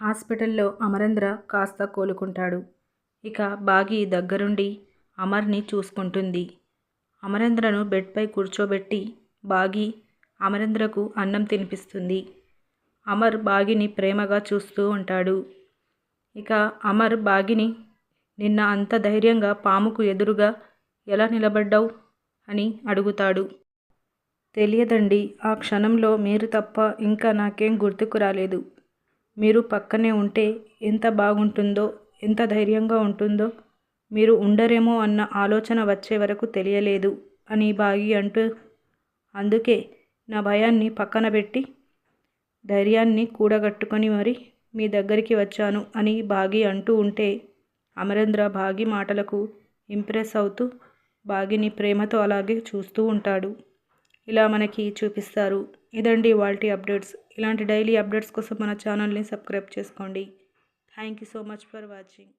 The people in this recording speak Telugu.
హాస్పిటల్లో అమరేంద్ర కాస్త కోలుకుంటాడు. ఇక బాగి దగ్గరుండి అమర్ని చూసుకుంటుంది. అమరేంద్రను బెడ్పై కూర్చోబెట్టి బాగి అమరేంద్రకు అన్నం తినిపిస్తుంది. అమర్ బాగిని ప్రేమగా చూస్తూ ఉంటాడు. ఇక అమర్ బాగిని నిన్న అంత ధైర్యంగా పాముకు ఎదురుగా ఎలా నిలబడ్డావు? అని అడుగుతాడు. తెలియదండి ఆ క్షణంలో మీరు తప్ప ఇంకా నాకేం గుర్తుకు రాలేదు. మీరు పక్కనే ఉంటే ఎంత బాగుంటుందో ఎంత ధైర్యంగా ఉంటుందో మీరు ఉండరేమో అన్న ఆలోచన వచ్చే వరకు తెలియలేదు అని బాగి అంటూ అందుకే నా భయాన్ని పక్కన పెట్టి ధైర్యాన్ని కూడగట్టుకొని మరి మీ దగ్గరికి వచ్చాను అని బాగి అంటూ ఉంటే అమరేంద్ర బాగి మాటలకు ఇంప్రెస్ అవుతూ బాగిని ప్రేమతో అలాగే చూస్తూ ఉంటాడు. ఇలా మనకి చూపిస్తారు. ఇదండి వాల్టీ అప్డేట్స్. ఇలాంటి డైలీ అప్డేట్స్ కోసం మన ఛానల్ని సబ్స్క్రైబ్ చేసుకోండి. Thank you so much for watching.